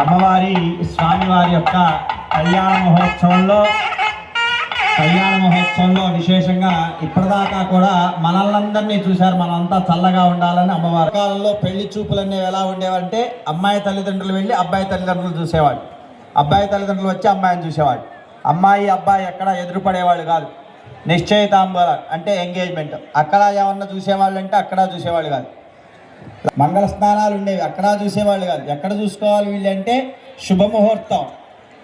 అమ్మవారి స్వామివారి యొక్క కళ్యాణ మహోత్సవంలో కళ్యాణ మహోత్సవంలో విశేషంగా ఇప్పటిదాకా కూడా మనల్నందరినీ చూశారు. మనంతా చల్లగా ఉండాలని అమ్మవారి. కాలంలో పెళ్ళి చూపులు అనేవి ఎలా ఉండేవంటే అమ్మాయి తల్లిదండ్రులు వెళ్ళి అబ్బాయి తల్లిదండ్రులు చూసేవాడు అబ్బాయి తల్లిదండ్రులు వచ్చి అమ్మాయిని చూసేవాడు అమ్మాయి అబ్బాయి ఎక్కడ ఎదురుపడేవాళ్ళు కాదు. నిశ్చయితాంబూల అంటే ఎంగేజ్మెంట్. అక్కడ ఏమన్నా చూసేవాళ్ళు అంటే అక్కడ చూసేవాళ్ళు కాదు. మంగళ స్నానాలు ఉండేవి. అక్కడ చూసేవాళ్ళు కాదు. ఎక్కడ చూసుకోవాలి వీళ్ళు అంటే శుభముహూర్తం.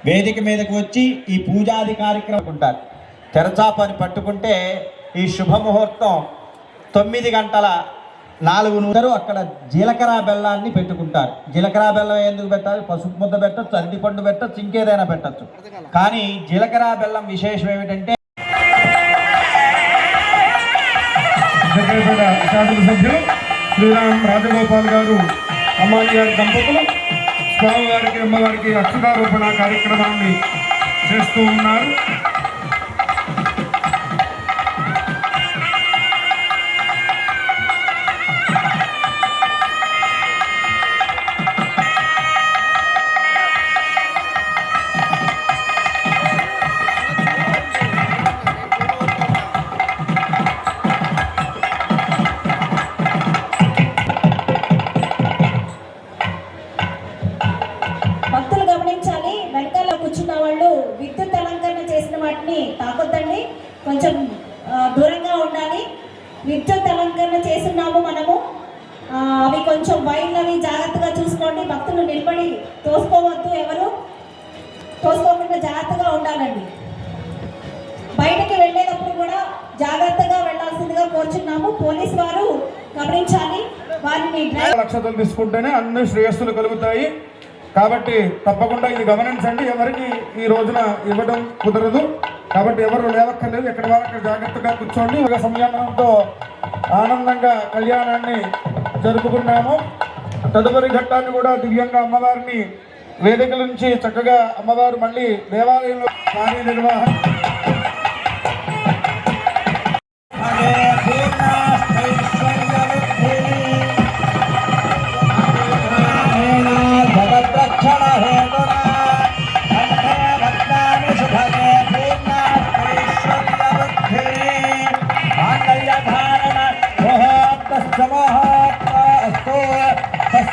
వేదిక మీదకి వచ్చి ఈ పూజాది కార్యక్రమం ఉంటారు తెరచాపని పట్టుకుంటే ఈ శుభముహూర్తం తొమ్మిది గంటల నాలుగు నూరు అక్కడ జీలకర్ర బెల్లాన్ని పెట్టుకుంటారు. జీలకర్ర బెల్లం ఎందుకు పెట్టాలి? పసుపు ముద్ద పెట్టచ్చు అరటిపండు పెట్టచ్చు ఇంకేదైనా పెట్టచ్చు. కానీ జీలకర్ర బెల్లం విశేషం ఏమిటంటే సభ్యులు. శ్రీరామ్ రాజగోపాల్ గారు అమ్మాయి గారి దంపతులు స్వామివారికి అమ్మవారికి అక్షరారోపణ కార్యక్రమాన్ని చేస్తూ ఉన్నారు. చేసిన తాకొద్దండి. కొంచెం దూరంగా ఉండాలి. విద్యుత్ అలంకరణ చేస్తున్నాము మనము. అవి కొంచెం వైర్లు అవి జాగ్రత్తగా చూసుకోండి. భక్తులు నిలబడి తోసుకోవద్దు ఎవరు. తోసుకోకుండా జాగ్రత్తగా ఉండాలండి. బయటకి వెళ్ళేటప్పుడు కూడా జాగ్రత్తగా వెళ్ళాల్సిందిగా కోరుచున్నాము. పోలీస్ వారు గమనించాలి. వారిని డ్రైవ్ తీసుకుంటేనే అన్ని శ్రేయస్సులు కలుగుతాయి. కాబట్టి తప్పకుండా ఇది గమనించండి. ఎవరికి ఈ రోజున ఇవ్వడం కుదరదు. కాబట్టి ఎవరు లేవక్కర్లేదు ఎక్కడ వాళ్ళకి జాగ్రత్తగా కూర్చోండి. ఒక సంయమనంతో ఆనందంగా కళ్యాణాన్ని జరుపుకున్నాము. తదుపరి ఘట్టాన్ని కూడా దివ్యంగా అమ్మవారిని వేదికల నుంచి చక్కగా అమ్మవారు మళ్ళీ దేవాలయంలో కార్యనిర్వహణ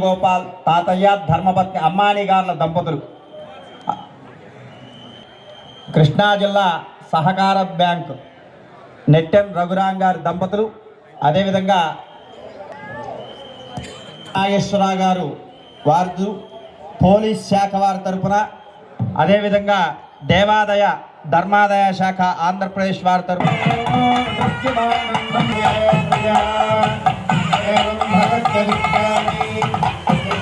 రాజగోపాల్ తాతయ్య ధర్మపత్ని అమ్మాని గార్ల దంపతులు. కృష్ణా జిల్లా సహకార బ్యాంకు నెట్టెం రఘురాం గారి దంపతులు. అదేవిధంగా నాగేశ్వర గారు వారు పోలీస్ శాఖ వారి తరపున అదేవిధంగా దేవాదయ ధర్మాదాయ శాఖ ఆంధ్రప్రదేశ్ వారి తరపున.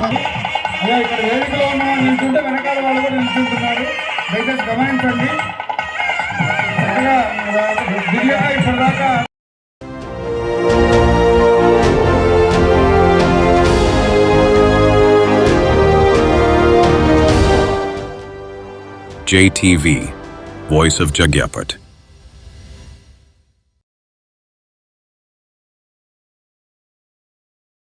అయ్యా ఇక్కడ వేదికలో ఉన్న వాళ్ళు నిల్చుంటే వెనకాల వాళ్ళు కూడా నిల్చుంటున్నారు దయచేసి గమనించండి చక్కగా దివ్యంగా ఇప్పటిదాకా JTV, Voice of Jagyapat.